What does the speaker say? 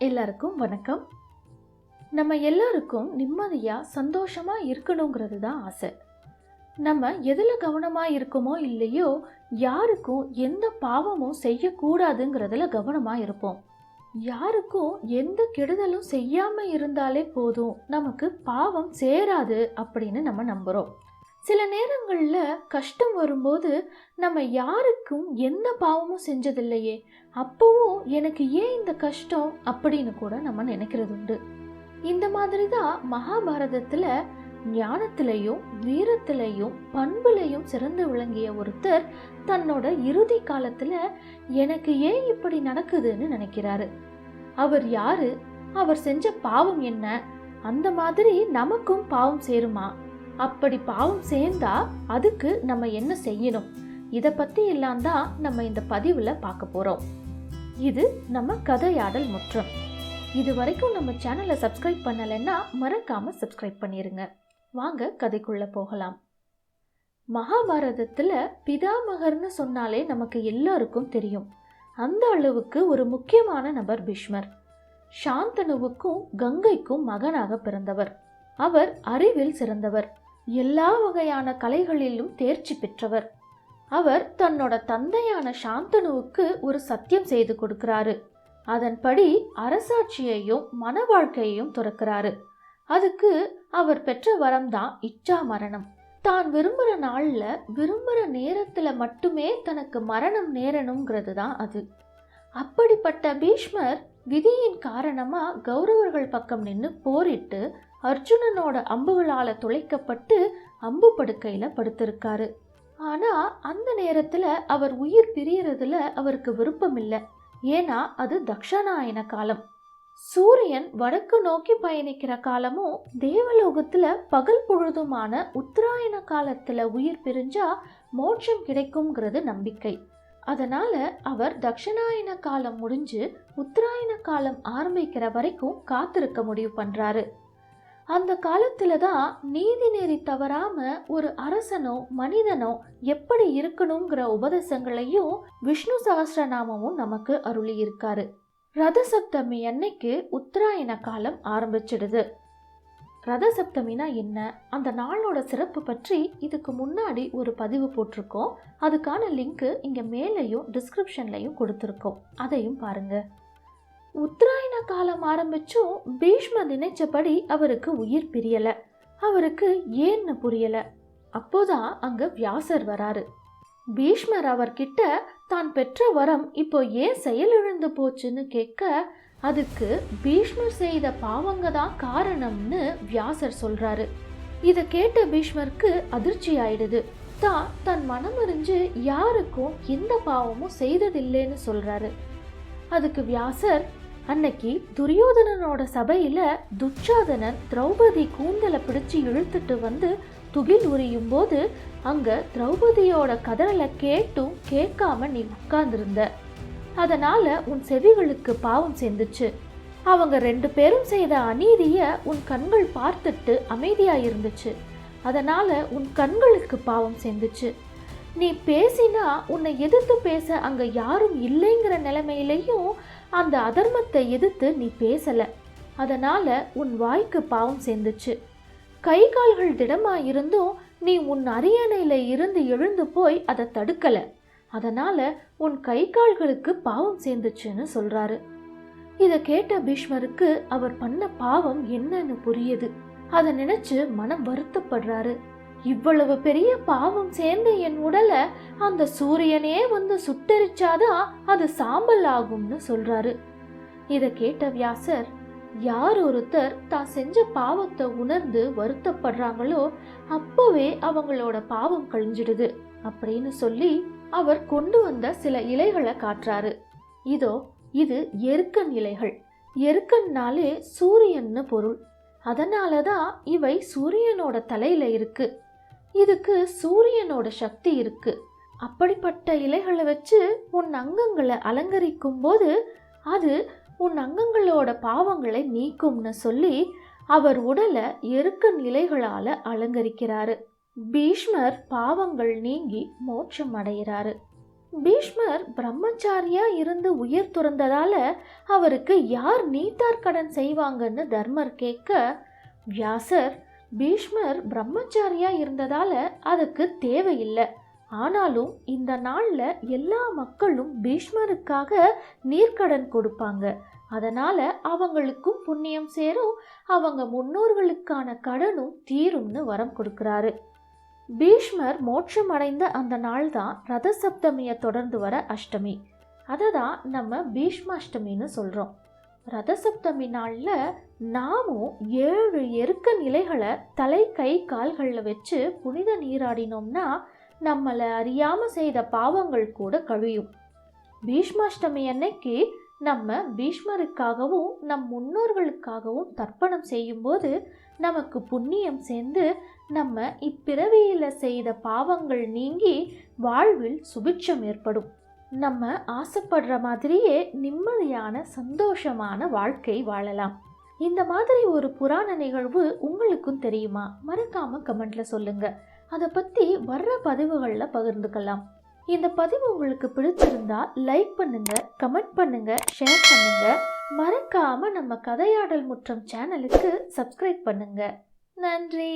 எல்லாருக்கும் வணக்கம். நம்ம எல்லாருக்கும் நிம்மதியாக சந்தோஷமாக இருக்கணுங்கிறது தான் ஆசை. நம்ம எதில் கவனமாக இருக்கோமோ இல்லையோ யாருக்கும் எந்த பாவமும் செய்யக்கூடாதுங்கிறதுல கவனமாக இருப்போம். யாருக்கும் எந்த கெடுதலும் செய்யாமல் இருந்தாலே போதும் நமக்கு பாவம் சேராது அப்படின்னு நம்ம நம்புகிறோம் சில நேரங்களில் கஷ்டம் வரும்போது நம்ம யாருக்கும் எந்த பாவமும் செஞ்சதில்லையே. அப்போவும் எனக்கு ஏன் இந்த கஷ்டம் அப்படின்னு கூட நம்ம நினைக்கிறது உண்டு. இந்த மாதிரி தான் மகாபாரதத்தில் ஞானத்திலையும் வீரத்திலையும் பண்புலையும் சிறந்து விளங்கிய ஒருத்தர் தன்னோட இறுதி காலத்தில் எனக்கு ஏன் இப்படி நடக்குதுன்னு நினைக்கிறாரு. அவர் யாரு? அவர் செஞ்ச பாவம் என்ன? அந்த மாதிரி நமக்கும் பாவம் சேருமா? அப்படி பாவம் சேர்ந்தா அதுக்கு நம்ம என்ன செய்யணும்? இதை பற்றி எல்லாம் தான் நம்ம இந்த பதிவில் பார்க்க போகிறோம் இது நம்ம கதையாடல் முற்றம். இது வரைக்கும் நம்ம சேனலை சப்ஸ்கிரைப் பண்ணலைன்னா மறக்காமல் சப்ஸ்கிரைப் பண்ணிடுங்க வாங்க கதைக்குள்ளே போகலாம். மகாபாரதத்தில் பிதாமகர்னு சொன்னாலே நமக்கு எல்லாருக்கும் தெரியும். அந்த அளவுக்கு ஒரு முக்கியமான நபர் பீஷ்மர். சாந்தனுவுக்கும் கங்கைக்கும் மகனாக பிறந்தவர். அவர் அறிவில் சிறந்தவர். எல்லா வகையான கலைகளிலும் தேர்ச்சி பெற்றவர். அவர் தன்னோட தந்தையான சாந்தனுவுக்கு ஒரு சத்தியம் செய்து கொடுக்கிறாரு. அதன்படி அரசாட்சியையும் மன வாழ்க்கையையும் துறக்கிறாரு. அதுக்கு அவர் பெற்ற வரம் தான் இச்சா மரணம். தான் விரும்புகிற நாளில் விரும்புகிற நேரத்தில் மட்டுமே தனக்கு மரணம் நேரணுங்கிறது தான் அது. அப்படிப்பட்ட பீஷ்மர் விதியின் காரணமாக கௌரவர்கள் பக்கம் நின்று போரிட்டு அர்ஜுனனோட அம்புகளால் துளைக்கப்பட்டு அம்பு படுக்கையில் படுத்திருக்காரு. ஆனால் அந்த நேரத்தில் அவர் உயிர் பிரியறதுல அவருக்கு விருப்பம் இல்லை. ஏன்னா அது தக்ஷணாயன காலம். சூரியன் வடக்கு நோக்கி பயணிக்கிற காலமும் தேவலோகத்தில் பகல் பொழுதுமான உத்தராயண காலத்தில் உயிர் பிரிஞ்சா மோட்சம் கிடைக்குங்கிறது நம்பிக்கை. அதனால அவர் தக்ஷணாயன காலம் முடிஞ்சு உத்தராயண காலம் ஆரம்பிக்கிற வரைக்கும் காத்திருக்க முடிவு பண்றாரு. அந்த காலத்துல தான் நீதி நெறி தவறாம ஒரு அரசனோ மனிதனோ எப்படி இருக்கணுங்கிற உபதேசங்களையும் விஷ்ணு சகஸ்ரநாமமும் நமக்கு அருளி இருக்காரு ரத சப்தமி அன்னைக்கு உத்தராயண காலம் ஆரம்பிச்சிடுது. ரத சப்தமினா என்ன? அந்த நாளோட சிறப்பு பற்றி இதுக்கு முன்னாடி ஒரு பதிவு போட்டிருக்கோம். அதுக்கான லிங்க்கு இங்கே மேலேயும் டிஸ்கிரிப்ஷன்லையும் கொடுத்துருக்கோம். அதையும் பாருங்க. உத்தராயண காலம் ஆரம்பிச்சும் பீஷ்ம நினைச்சபடி அவருக்கு உயிர் பிரியல. அவருக்கு ஏன்னு புரியல. அப்போதான் அங்க வியாசர் வராரு. பீஷ்மர் அவர்கிட்ட தான் பெற்ற வரம் இப்போ ஏன் செயலிழந்து போச்சுன்னு கேட்க அதுக்கு பீஷ்மர் செய்த பாவங்க தான் காரணம்னு வியாசர் சொல்றாரு. இதை கேட்ட பீஷ்மருக்கு அதிர்ச்சி ஆயிடுது. தான் தன் மனமறிஞ்சு யாருக்கும் எந்த பாவமும் செய்ததில்லைன்னு சொல்றாரு. அதுக்கு வியாசர் அன்னைக்கு துரியோதனனோட சபையில துச்சாதனன் திரௌபதி கூந்தலை பிடிச்சு இழுத்துட்டு வந்து துகில் உரியும் போது அங்க திரௌபதியோட கதறலை கேட்டும் கேட்காம நீ உட்கார்ந்திருந்த. அதனால உன் செவிகளுக்கு பாவம் சேர்ந்துச்சு. அவங்க ரெண்டு பேரும் செய்த அநீதிய உன் கண்கள் பார்த்துட்டு அமைதியா இருந்துச்சு. அதனால உன் கண்களுக்கு பாவம் சேர்ந்துச்சு. நீ பேசினா உன்னை எதிர்த்து பேச அங்க யாரும் இல்லைங்கிற நிலைமையிலையும் அந்த அதர்மத்தை எதிர்த்து நீ பேசல. அதனால உன் வாய்க்கு பாவம் சேர்ந்துச்சு. கை கால்கள் திடமா இருந்தும் நீ உன் அரியணையில இருந்து எழுந்து போய் அதை தடுக்கல. அதனால உன் கை கால்களுக்கு பாவம் சேர்ந்துச்சுன்னு சொல்றாரு. இதை கேட்ட பீஷ்மருக்கு அவர் பண்ண பாவம் என்னன்னு புரியுது. அதை நினைச்சு மனம் வருத்தப்படுறாரு. இவ்வளவு பெரிய பாவம் சேர்ந்த என் உடலை அந்த சூரியனே வந்து சுட்டரிச்சாதான் அது சாம்பல் ஆகும்னு சொல்றாரு. இதை கேட்ட வியாசர் யார் ஒருத்தர் தான் செஞ்ச பாவத்தை உணர்ந்து வருத்தப்படுறாங்களோ அப்பவே அவங்களோட பாவம் கழிஞ்சிடுது அப்படின்னு சொல்லி அவர் கொண்டு வந்த சில இலைகளை காட்டுறாரு. இதோ இது எருக்கன் இலைகள். எருக்கன்னாலே சூரியன்னு பொருள். அதனால தான் இவை சூரியனோட தலையில இருக்கு. இதுக்கு சூரியனோட சக்தி இருக்கு. அப்படிப்பட்ட இலைகளை வச்சு உன் அங்கங்களை அலங்கரிக்கும் போது அது உன் அங்கங்களோட பாவங்களை நீக்கும்னு சொல்லி அவர் உடலை எருக்க நிலைகளால் அலங்கரிக்கிறாரு. பீஷ்மர் பாவங்கள் நீங்கி மோட்சம் அடைகிறாரு. பீஷ்மர் பிரம்மச்சாரியா இருந்து உயிர் துறந்ததால அவருக்கு யார் நீத்தார் கடன் செய்வாங்கன்னு தர்மர் கேட்க வியாசர் பீஷ்மர் பிரம்மச்சாரியா இருந்ததால அதுக்கு தேவையில்லை. ஆனாலும் இந்த நாளில் எல்லா மக்களும் பீஷ்மருக்காக நீர்க்கடன் கொடுப்பாங்க. அதனால அவங்களுக்கும் புண்ணியம் சேரும் அவங்க முன்னோர்களுக்கான கடனும் தீரும்னு வரம் கொடுக்குறாரு. பீஷ்மர் மோட்சம் அடைந்த அந்த நாள் தான் ரத சப்தமியை தொடர்ந்து வர அஷ்டமி. அதை தான் நம்ம பீஷ்மாஷ்டமின்னு சொல்கிறோம் ரத சப்தமி நாளில் நாமும் ஏழு எருக்க நிலைகளை தலை கை கால்களில் வச்சு புனித நீராடினோம்னா நம்மளை அறியாமல் செய்த பாவங்கள் கூட கழியும். பீஷ்மாஷ்டமி அன்னைக்கு நம்ம பீஷ்மருக்காகவும் நம் முன்னோர்களுக்காகவும் தர்ப்பணம் செய்யும்போது நமக்கு புண்ணியம் சேர்ந்து நம்ம இப்பிறவியில் செய்த பாவங்கள் நீங்கி வாழ்வில் சுபிட்சம் ஏற்படும். நம்ம ஆசைப்படுற மாதிரியே நிம்மதியான சந்தோஷமான வாழ்க்கை வாழலாம். இந்த மாதிரி ஒரு புராண நிகழ்வு உங்களுக்கும் தெரியுமா? மறக்காம கமெண்ட்ல சொல்லுங்க. அதை பற்றி வர்ற பதிவுகளில் பகிர்ந்துக்கலாம். இந்த பதிவு உங்களுக்கு பிடிச்சிருந்தா லைக் பண்ணுங்க கமெண்ட் பண்ணுங்க ஷேர் பண்ணுங்க. மறக்காம நம்ம கதையாடல் முற்றம் சேனலுக்கு சப்ஸ்கிரைப் பண்ணுங்க. நன்றி.